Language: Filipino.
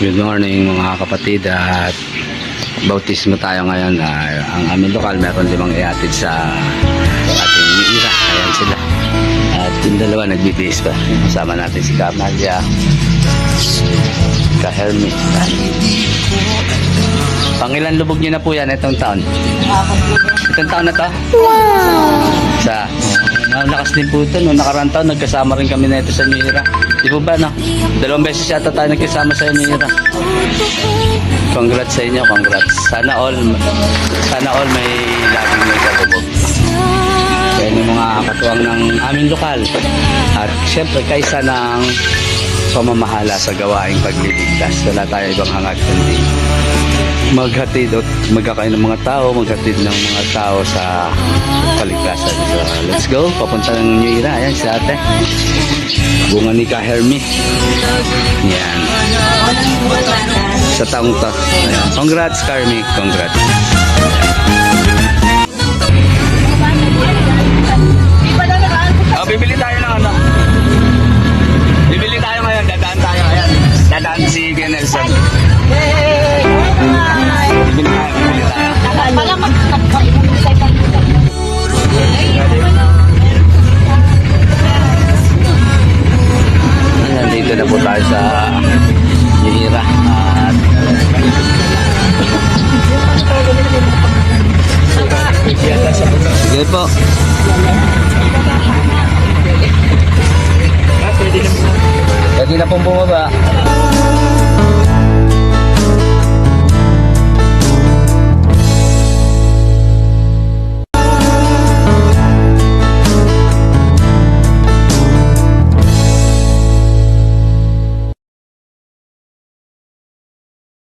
Good morning mga kapatid at bautismo tayo ngayon. Ah, ang aming lokal meron limang iatid sa ating ira. Ayan sila. At yung dalawa nagbibihis pa. Kasama natin si Kamalia, ka Hermie. Pangilan lubog niyo na po yan itong taon? Itong taon na to? Sa, oh, lakas din po ito. Noong nakaraan taon, nagkasama rin kami na ito sa Mira. Di po ba, no? Dalawang beses yata tayo nagkasama sa Mira. Congrats sa inyo, congrats. Sana all, sana all may laging may katubog. Kaya yung mga katuwang ng aming lokal. At syempre, kaysa ng pamamahala sa gawaing pagliligtas. Wala tayo ibang hangad kundi maghatid at magkakain ng mga tao, maghatid ng mga tao sa kaligtasan. So, let's go. Papunta ng New Era. Ayan si ate. Bunga ni Ka Hermie. Yan. Sa taong. Ayan. Congrats, Carmi. Congrats. Bibili tayo. Bibili tayo. Ayan, dito na po tayo sa Yihira. At Sige po. Pwede na pong bumaba.